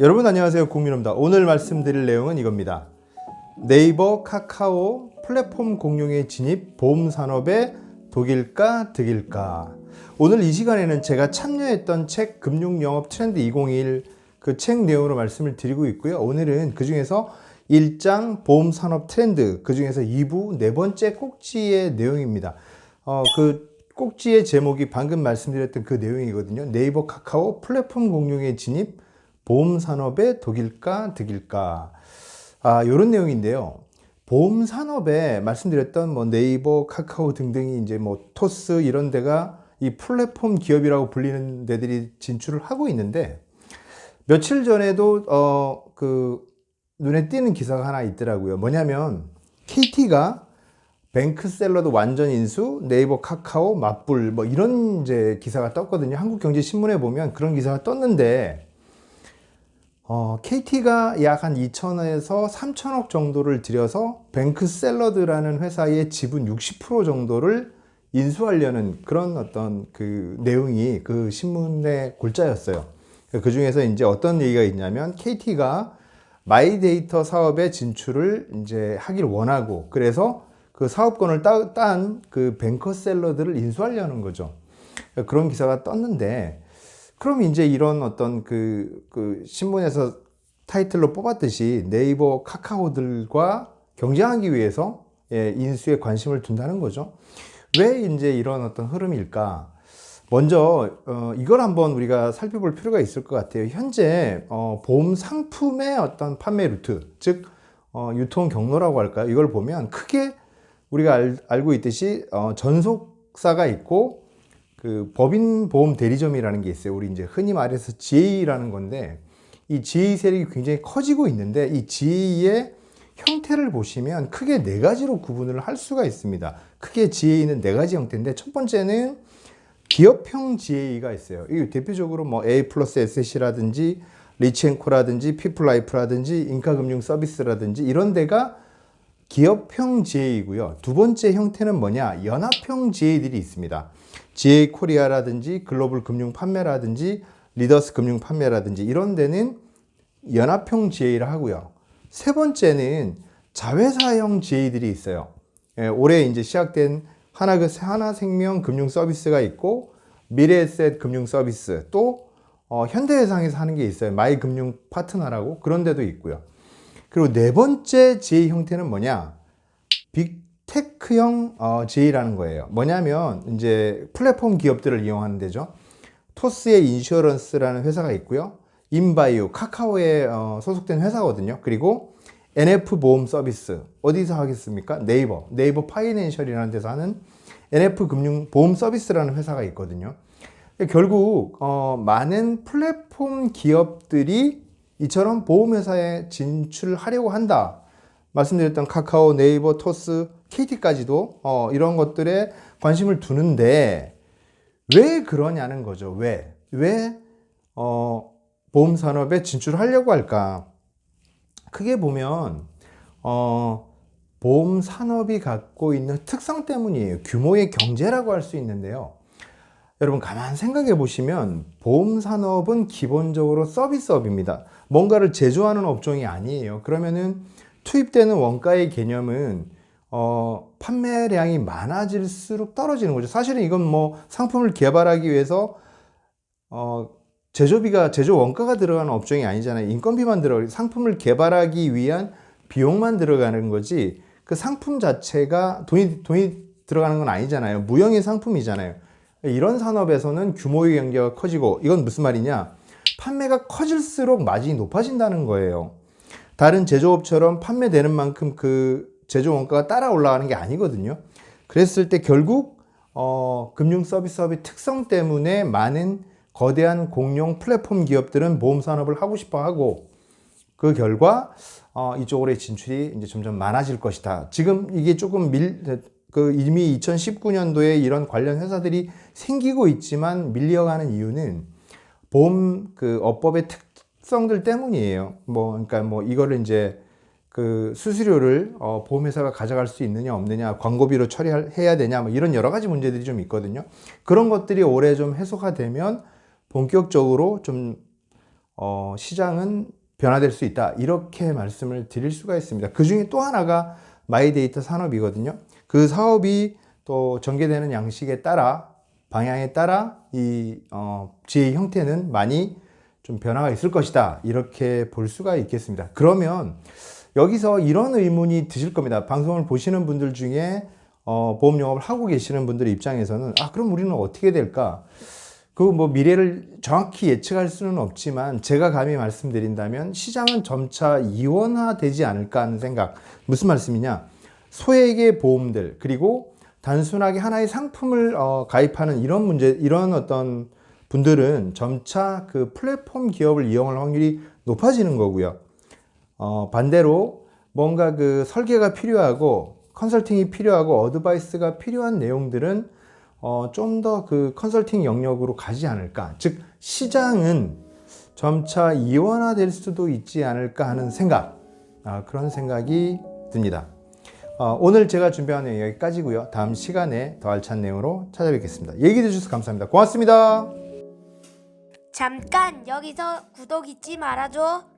여러분 안녕하세요. 국민입니다. 오늘 말씀드릴 내용은 이겁니다. 네이버 카카오 플랫폼 공룡의 진입 보험 산업의 독일까 득일까? 오늘 이 시간에는 제가 참여했던 책 금융 영업 트렌드 2021 그 책 내용으로 말씀을 드리고 있고요. 오늘은 그 중에서 1장 보험 산업 트렌드 그 중에서 2부 네 번째 꼭지의 내용입니다. 어, 그 꼭지의 제목이 방금 말씀드렸던 그 내용이거든요. 네이버 카카오 플랫폼 공룡의 진입 보험 산업의 독일까 득일까 아 이런 내용인데요. 보험 산업에 말씀드렸던 뭐 네이버, 카카오 등등이 이제 뭐 토스 이런 데가 이 플랫폼 기업이라고 불리는 데들이 진출을 하고 있는데 며칠 전에도 어 그 눈에 띄는 기사가 하나 있더라고요. 뭐냐면 KT가 뱅크 샐러드 완전 인수, 네이버 카카오 맞불 뭐 이런 이제 기사가 떴거든요. 한국경제신문에 보면 그런 기사가 떴는데 어, KT가 약 한 2천에서 3천억 정도를 들여서 뱅크 샐러드라는 회사의 지분 60% 정도를 인수하려는 그런 어떤 그 내용이 그 신문의 골자였어요. 그 중에서 이제 어떤 얘기가 있냐면 KT가 마이데이터 사업에 진출을 이제 하길 원하고 그래서 그 사업권을 딴 그 뱅커 샐러드를 인수하려는 거죠. 그런 기사가 떴는데 그럼 이제 이런 어떤 그, 그 신문에서 타이틀로 뽑았듯이 네이버 카카오들과 경쟁하기 위해서 예, 인수에 관심을 둔다는 거죠. 왜 이제 이런 어떤 흐름일까? 먼저 어, 이걸 한번 우리가 살펴볼 필요가 있을 것 같아요. 현재 어, 보험 상품의 어떤 판매 루트, 즉 어, 유통 경로라고 할까요? 이걸 보면 크게 우리가 알, 알고 있듯이 어, 전속사가 있고 그 법인 보험 대리점이라는 게 있어요. 우리 이제 흔히 말해서 GA라는 건데 이 GA 세력이 굉장히 커지고 있는데 이 GA의 형태를 보시면 크게 네 가지로 구분을 할 수가 있습니다. 크게 GA는 네 가지 형태인데 첫 번째는 기업형 GA가 있어요. 이 대표적으로 뭐 A 플러스 SC라든지 리치앤코라든지 피플라이프라든지 인카금융 서비스라든지 이런 데가 기업형 GA이고요. 두 번째 형태는 뭐냐? 연합형 GA들이 있습니다. GA 코리아라든지 글로벌 금융 판매라든지 리더스 금융 판매라든지 이런 데는 연합형 GA를 하고요. 세 번째는 자회사형 GA들이 있어요. 예, 올해 이제 시작된 하나 그 하나생명 금융 서비스가 있고 미래에셋 금융 서비스 또 어, 현대해상에서 하는 게 있어요. 마이 금융 파트너라고 그런 데도 있고요. 그리고 네 번째 GA 형태는 뭐냐? 빅테크형 어, GA라는 거예요. 뭐냐면 이제 플랫폼 기업들을 이용하는 데죠. 토스의 인슈어런스라는 회사가 있고요. 인바이오, 카카오에 어, 소속된 회사거든요. 그리고 NF 보험 서비스 어디서 하겠습니까? 네이버, 네이버 파이낸셜이라는 데서 하는 NF 금융 보험 서비스라는 회사가 있거든요. 결국 어, 많은 플랫폼 기업들이 이처럼 보험회사에 진출하려고 한다. 말씀드렸던 카카오, 네이버, 토스, KT까지도 어, 이런 것들에 관심을 두는데 왜 그러냐는 거죠. 왜? 왜 어, 보험 산업에 진출하려고 할까? 크게 보면 어, 보험 산업이 갖고 있는 특성 때문이에요. 규모의 경제라고 할 수 있는데요. 여러분 가만 생각해 보시면 보험 산업은 기본적으로 서비스업입니다. 뭔가를 제조하는 업종이 아니에요. 그러면은 투입되는 원가의 개념은 어, 판매량이 많아질수록 떨어지는 거죠. 사실은 이건 뭐 상품을 개발하기 위해서 어, 제조비가 제조 원가가 들어가는 업종이 아니잖아요. 인건비만 들어 상품을 개발하기 위한 비용만 들어가는 거지 그 상품 자체가 돈이 돈이 들어가는 건 아니잖아요. 무형의 상품이잖아요. 이런 산업에서는 규모의 경제가 커지고 이건 무슨 말이냐? 판매가 커질수록 마진이 높아진다는 거예요. 다른 제조업처럼 판매되는 만큼 그 제조 원가가 따라 올라가는 게 아니거든요. 그랬을 때 결국 어, 금융 서비스업의 특성 때문에 많은 거대한 공룡 플랫폼 기업들은 보험 산업을 하고 싶어 하고 그 결과 어, 이쪽으로의 진출이 이제 점점 많아질 것이다. 지금 이게 조금 밀, 그 이미 2019년도에 이런 관련 회사들이 생기고 있지만 밀려가는 이유는 보험 그 업법의 특성들 때문이에요. 뭐 그러니까 뭐 이거를 이제 그 수수료를 어, 보험회사가 가져갈 수 있느냐 없느냐 광고비로 처리해야 되냐 뭐 이런 여러 가지 문제들이 좀 있거든요. 그런 것들이 올해 좀 해소가 되면 본격적으로 좀 어, 시장은 변화될 수 있다. 이렇게 말씀을 드릴 수가 있습니다. 그 중에 또 하나가 마이데이터 산업이거든요. 그 사업이 또 전개되는 양식에 따라 방향에 따라 이 어, 지의 형태는 많이 좀 변화가 있을 것이다. 이렇게 볼 수가 있겠습니다. 그러면 여기서 이런 의문이 드실 겁니다. 방송을 보시는 분들 중에 어, 보험 영업을 하고 계시는 분들 입장에서는 아 그럼 우리는 어떻게 될까? 그 뭐 미래를 정확히 예측할 수는 없지만 제가 감히 말씀드린다면 시장은 점차 이원화되지 않을까 하는 생각. 무슨 말씀이냐? 소액의 보험들 그리고 단순하게 하나의 상품을 어, 가입하는 이런 문제, 이런 어떤 분들은 점차 그 플랫폼 기업을 이용할 확률이 높아지는 거고요. 어, 반대로 뭔가 그 설계가 필요하고 컨설팅이 필요하고 어드바이스가 필요한 내용들은 어, 좀 더 그 컨설팅 영역으로 가지 않을까. 즉, 시장은 점차 이원화될 수도 있지 않을까 하는 생각, 아, 그런 생각이 듭니다. 어, 오늘 제가 준비한 내용 여기까지고요. 다음 시간에 더 알찬 내용으로 찾아뵙겠습니다. 얘기 해주셔서 감사합니다. 고맙습니다. 잠깐 여기서 구독 잊지 말아줘.